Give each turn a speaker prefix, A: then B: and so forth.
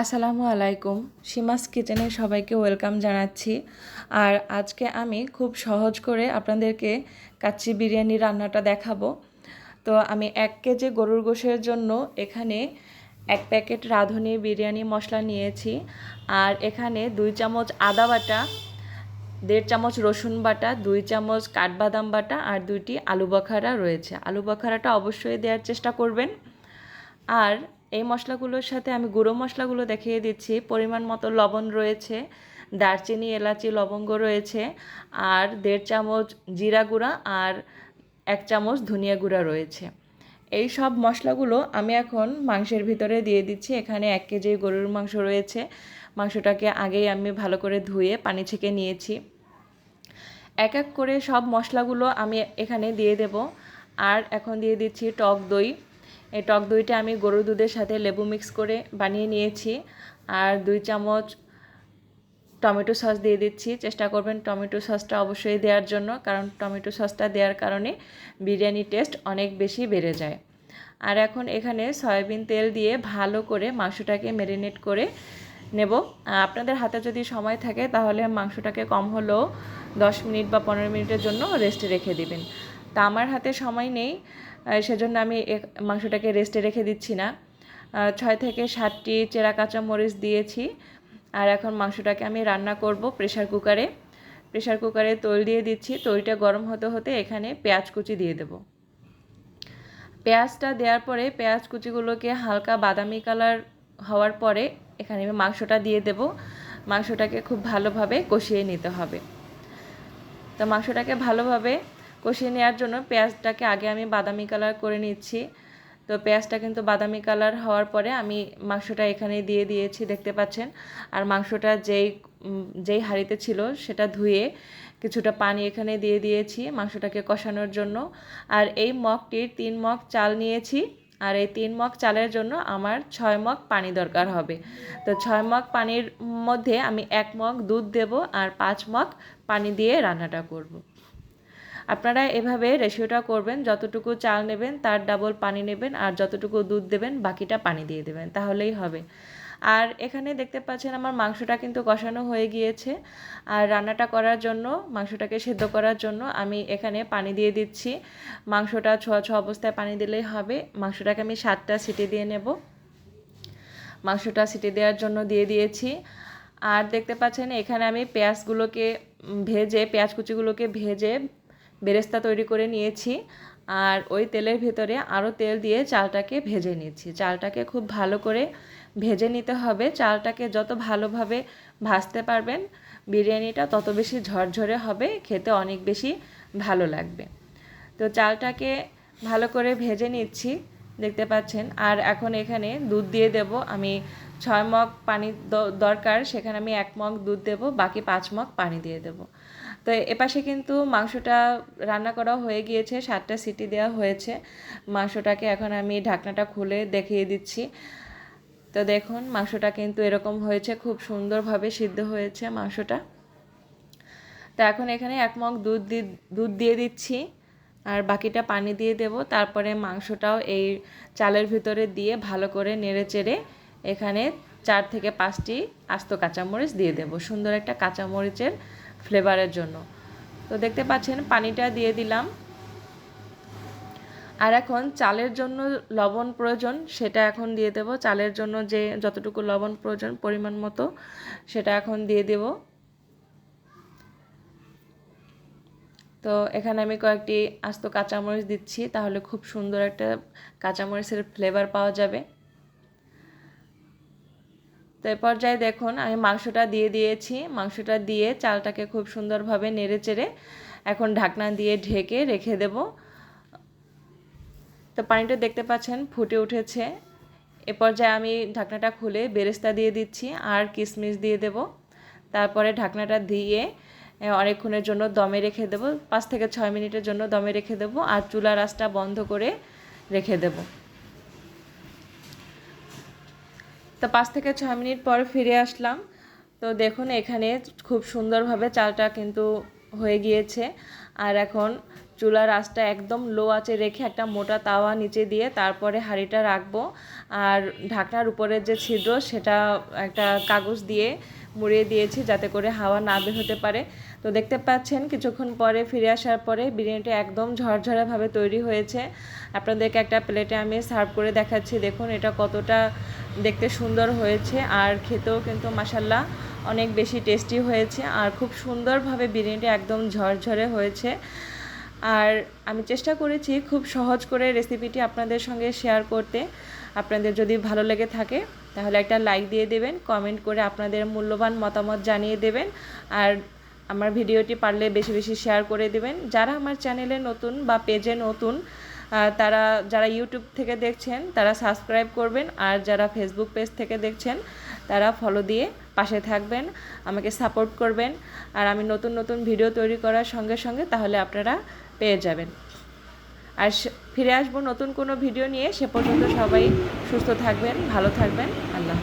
A: আসসালামু আলাইকুম। সীমাস কিচেনে সবাইকে ওয়েলকাম জানাচ্ছি। আর আজকে আমি খুব সহজ করে আপনাদেরকে কাচ্চি বিরিয়ানি রান্নাটা দেখাবো। তো আমি এক কেজি গরুর গোশের জন্য এখানে এক প্যাকেট রাঁধুনি বিরিয়ানি মশলা নিয়েছি। আর এখানে দুই চামচ আদা বাটা, দেড় চামচ রসুন বাটা, দুই চামচ কাঠবাদাম বাটা আর দুইটি আলু বখারা রয়েছে। আলু বখারাটা অবশ্যই দেওয়ার চেষ্টা করবেন। আর এই মশলাগুলোর সাথে আমি গুঁড়ো মশলাগুলো দেখিয়ে দিচ্ছি। পরিমাণ মতো লবণ রয়েছে, দারচিনি, এলাচি, লবঙ্গ রয়েছে, আর দেড় চামচ জিরা গুঁড়া আর এক চামচ ধনিয়া গুঁড়া রয়েছে। এই সব মশলাগুলো আমি এখন মাংসের ভিতরে দিয়ে দিচ্ছি। এখানে এক কেজি গরুর মাংস রয়েছে। মাংসটাকে আগেই আমি ভালো করে ধুয়ে পানি ছেঁকে নিয়েছি। এক এক করে সব মশলাগুলো আমি এখানে দিয়ে দেব। আর এখন দিয়ে দিচ্ছি টক দই। এই টক দইটা আমি গরুর দুধের সাথে লেবু মিক্স করে বানিয়ে নিয়েছি। আর দুই চামচ টমেটো সস দিয়ে দিচ্ছি। চেষ্টা করবেন টমেটো সসটা অবশ্যই দেওয়ার জন্য, কারণ টমেটো সসটা দেওয়ার কারণে বিরিয়ানি টেস্ট অনেক বেশি বেড়ে যায়। আর এখন এখানে সয়াবিন তেল দিয়ে ভালো করে মাংসটাকে ম্যারিনেট করে নেব। আপনাদের হাতে যদি সময় থাকে, তাহলে মাংসটাকে কম হলেও দশ মিনিট বা পনেরো মিনিটের জন্য রেস্টে রেখে দিবেন। তা আমার হাতে সময় নেই। সেজন্য আমি মাংসটাকে রেস্টে রেখে দিচ্ছি না। ছয় থেকে সাতটি চেরা কাঁচা মরিচ দিয়েছি। আর এখন মাংসটাকে আমি রান্না করব প্রেশার কুকারে প্রেশার কুকারে তৈল দিয়ে দিচ্ছি। তৈলটা গরম হতে হতে এখানে পেঁয়াজ কুচি দিয়ে দেব। পেঁয়াজটা দেওয়ার পরে পেঁয়াজ কুচিগুলোকে হালকা বাদামি কালার হওয়ার পরে এখানে আমি মাংসটা দিয়ে দেব। মাংসটাকে খুব ভালোভাবে কষিয়ে নিতে হবে। তো মাংসটাকে ভালোভাবে কষিয়ে নেওয়ার জন্য পেঁয়াজটাকে আগে আমি বাদামি কালার করে নিচ্ছি। তো পেঁয়াজটা কিন্তু বাদামি কালার হওয়ার পরে আমি মাংসটা এখানে দিয়ে দিয়েছি, দেখতে পাচ্ছেন। আর মাংসটা যেই যেই হাঁড়িতে ছিল সেটা ধুয়ে কিছুটা পানি এখানে দিয়ে দিয়েছি মাংসটাকে কষানোর জন্য। আর এই মগটির তিন মগ চাল নিয়েছি। আর এই তিন মগ চালের জন্য আমার ছয় মগ পানি দরকার হবে। তো ছয় মগ পানির মধ্যে আমি এক মগ দুধ দেব আর পাঁচ মগ পানি দিয়ে রান্নাটা করব। আপনারা এভাবে রেশিওটা করবেন, যতটুকু চাল নেবেন তার ডাবল পানি নেবেন আর যতটুকু দুধ দেবেন বাকিটা পানি দিয়ে দেবেন, তাহলেই হবে। আর এখানে দেখতে পাচ্ছেন আমার মাংসটা কিন্তু কষানো হয়ে গিয়েছে। আর রান্নাটা করার জন্য, মাংসটাকে সেদ্ধ করার জন্য আমি এখানে পানি দিয়ে দিচ্ছি। মাংসটা ছোঁয়া ছোঁয়া অবস্থায় পানি দিলেই হবে। মাংসটাকে আমি সাতটা সিটি দিয়ে নেব। মাংসটা সিটি দেওয়ার জন্য দিয়ে দিয়েছি। আর দেখতে পাচ্ছেন এখানে আমি পেঁয়াজগুলোকে ভেজে, পেঁয়াজ কুচিগুলোকে ভেজে বেরেস্তা তৈরি করে নিয়েছি আর ওই তেলের ভেতরে আরও তেল দিয়ে চালটাকে ভেজে নিচ্ছি। চালটাকে খুব ভালো করে ভেজে নিতে হবে। চালটাকে যত ভালোভাবে ভাজতে পারবেন, বিরিয়ানিটা তত বেশি ঝরঝরে হবে, খেতে অনেক বেশি ভালো লাগবে। তো চালটাকে ভালো করে ভেজে নিচ্ছি, দেখতে পাচ্ছেন। আর এখন এখানে দুধ দিয়ে দেব। আমি ছয় মগ পানি দরকার, সেখানে আমি এক মগ দুধ দেব, বাকি পাঁচ মগ পানি দিয়ে দেব। তো এপাশে কিন্তু মাংসটা রান্না করা হয়ে গিয়েছে, সাতটা সিটি দেওয়া হয়েছে। মাংসটাকে এখন আমি ঢাকনাটা খুলে দেখিয়ে দিচ্ছি। তো দেখুন, মাংসটা কিন্তু এরকম হয়েছে, খুব সুন্দরভাবে সিদ্ধ হয়েছে মাংসটা। তো এখন এখানে এক মগ দুধ দুধ দিয়ে দিচ্ছি, আর বাকিটা পানি দিয়ে দেব। তারপরে মাংসটাও এই চালের ভিতরে দিয়ে ভালো করে নেড়ে চেড়ে এখানে চার থেকে পাঁচটি আস্ত কাঁচামরিচ দিয়ে দেব। সুন্দর একটা কাঁচামরিচের ফ্লেভারের জন্য। তো দেখতে পাচ্ছেন, পানিটা দিয়ে দিলাম। আর এখন চালের জন্য লবণ প্রয়োজন, সেটা এখন দিয়ে দেব। চালের জন্য যে যতটুকু লবণ প্রয়োজন, পরিমাণ মতো, সেটা এখন দিয়ে দেব। তো এখানে আমি কয়েকটি আস্ত কাঁচামরিচ দিচ্ছি, তাহলে খুব সুন্দর একটা কাঁচামরিচের ফ্লেভার পাওয়া যাবে। তো এই পর্যায়ে দেখুন, আমি মাংসটা দিয়ে দিয়েছি। মাংসটা দিয়ে চালটাকে খুব সুন্দরভাবে নেড়ে চেড়ে এখন ঢাকনা দিয়ে ঢেকে রেখে দেব। তো পানিটা দেখতে পাচ্ছেন ফুটে উঠেছে। এ পর্যায়ে আমি ঢাকনাটা খুলে বেরেস্তা দিয়ে দিচ্ছি আর কিশমিশ দিয়ে দেব। তারপরে ঢাকনাটা দিয়ে অনেকক্ষণের জন্য দমে রেখে দেব। পাঁচ থেকে ছয় মিনিটের জন্য দমে রেখে দেব আর চুলা রাসটা বন্ধ করে রেখে দেবো। তো পাঁচ থেকে ছয় মিনিট পর ফিরে আসলাম। তো দেখুন, এখানে খুব সুন্দরভাবে চালটা কিন্তু হয়ে গিয়েছে। আর এখন চুলার আঁচটা একদম লো আছে রেখে একটা মোটা তাওয়া নিচে দিয়ে তারপরে হাঁড়িটা রাখব। আর ঢাকনার উপরের যে ছিদ্র, সেটা একটা কাগজ দিয়ে মুড়িয়ে দিয়েছি যাতে করে হাওয়া না বের হতে পারে। তো দেখতে পাচ্ছেন কিছুক্ষণ পরে ফিরে আসার পরে বিরিয়ানিটা একদম ঝরঝরাভাবে তৈরি হয়েছে। আপনাদেরকে একটা প্লেটে আমি সার্ভ করে দেখাচ্ছি। দেখুন এটা কতটা দেখতে সুন্দর হয়েছে আর খেতেও কিন্তু মাসাল্লাহ অনেক বেশি টেস্টি হয়েছে। আর খুব সুন্দরভাবে বিরিয়ানিটা একদম ঝরঝরে হয়েছে। আর আমি চেষ্টা করেছি খুব সহজ করে রেসিপিটি আপনাদের সঙ্গে শেয়ার করতে। আপনাদের যদি ভালো লেগে থাকে, তাহলে একটা লাইক দিয়ে দেবেন কমেন্ট করে আপনাদের মূল্যবান মতামত জানিয়ে দেবেন, আর আমার ভিডিওটি পারলে বেশি বেশি শেয়ার করে দেবেন। যারা আমার চ্যানেলে নতুন বা পেজে নতুন তারা, যারা ইউটিউব থেকে দেখছেন, তারা সাবস্ক্রাইব করবেন, আর যারা ফেসবুক পেজ থেকে দেখছেন, তারা ফলো দিয়ে পাশে থাকবেন, আমাকে সাপোর্ট করবেন। আর আমি নতুন নতুন ভিডিও তৈরি করার সঙ্গে সঙ্গে তাহলে আপনারা পেয়ে যাবেন। আর ফিরে আসব নতুন কোনো ভিডিও নিয়ে। সে পর্যন্ত সবাই সুস্থ থাকবেন, ভালো থাকবেন। আল্লাহ।